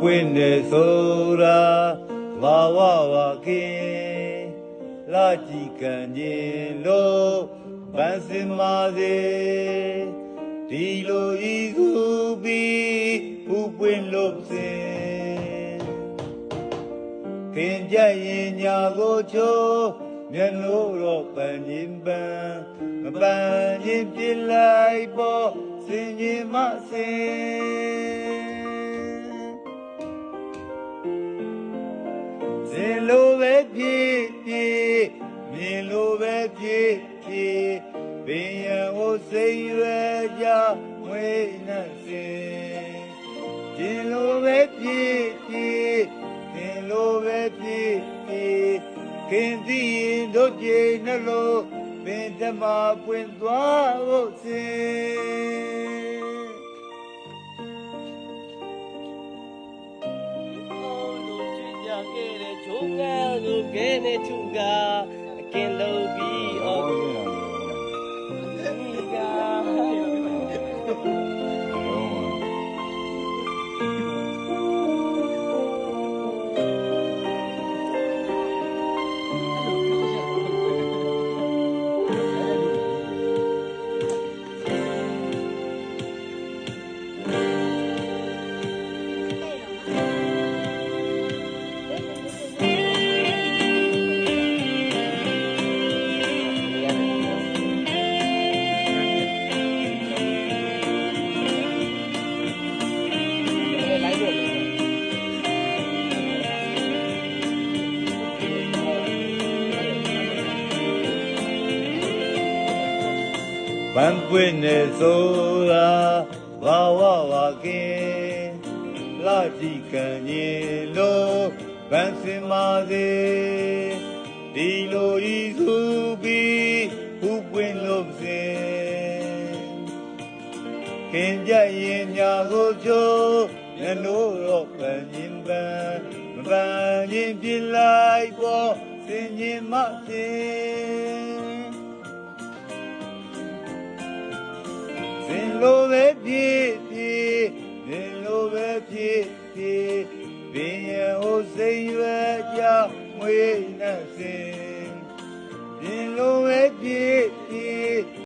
ပွင့်နေဆိုတာဘာဝဝခင်လာကြည့်ကန်ခြင်းလို့ဗန်စင်မာစေဒီလိုဤသူပြီးဥပွင့်လို့စင်ခင်ကြရင်ညာကိုချိုးမျက်နှိုးတော့ပန်ခြင်းပန်းမပန်ခြင်းပြလိုက်ပေါ်စင်ခြင်းမစင် ဖြစ်ဖြစ်မြင်လိုပဲဖြစ်ဖြစ်ဘင်းရန်ကိုစိတ်ရွ ယ်ကြဝိနှစင်ကျင်လိုပဲဖြစ်ဖြစ်သင်လိုပဲဖြစ်ဖြစ်ခင်သိရင်တို့ကြည်နှလို့ပင်ဓမ္မပွင့်သွားဖို့စင်အော်လို့ချွေကြခဲ့တဲ့ဂျုံငါကိုကဲနေသူကအကင်လုံးပြီး ဗန်ပွင့်နေဆိုတာဘာဝဝခင်လာကြည့်ကန်ရင်လို့ဗန်စင်မာစေဒီလိုဤသူပြီးဥပွင့်လို့စင်ခင်ကြရင်ညာကိုချိုးမျက်နှိုးတော့ပန်ရင်ပန်မပန်ရင်ပြလိုက်ပေါ်စင်ရင်မစင်စ လိုပဲဖြစ်ဖြစ်စင်လိုပဲဖြစ်ဖြစ်ဘင်းရဟိုစိတ်ရွယ်ကြမွေးနှစင်စင်လိုပဲဖြစ်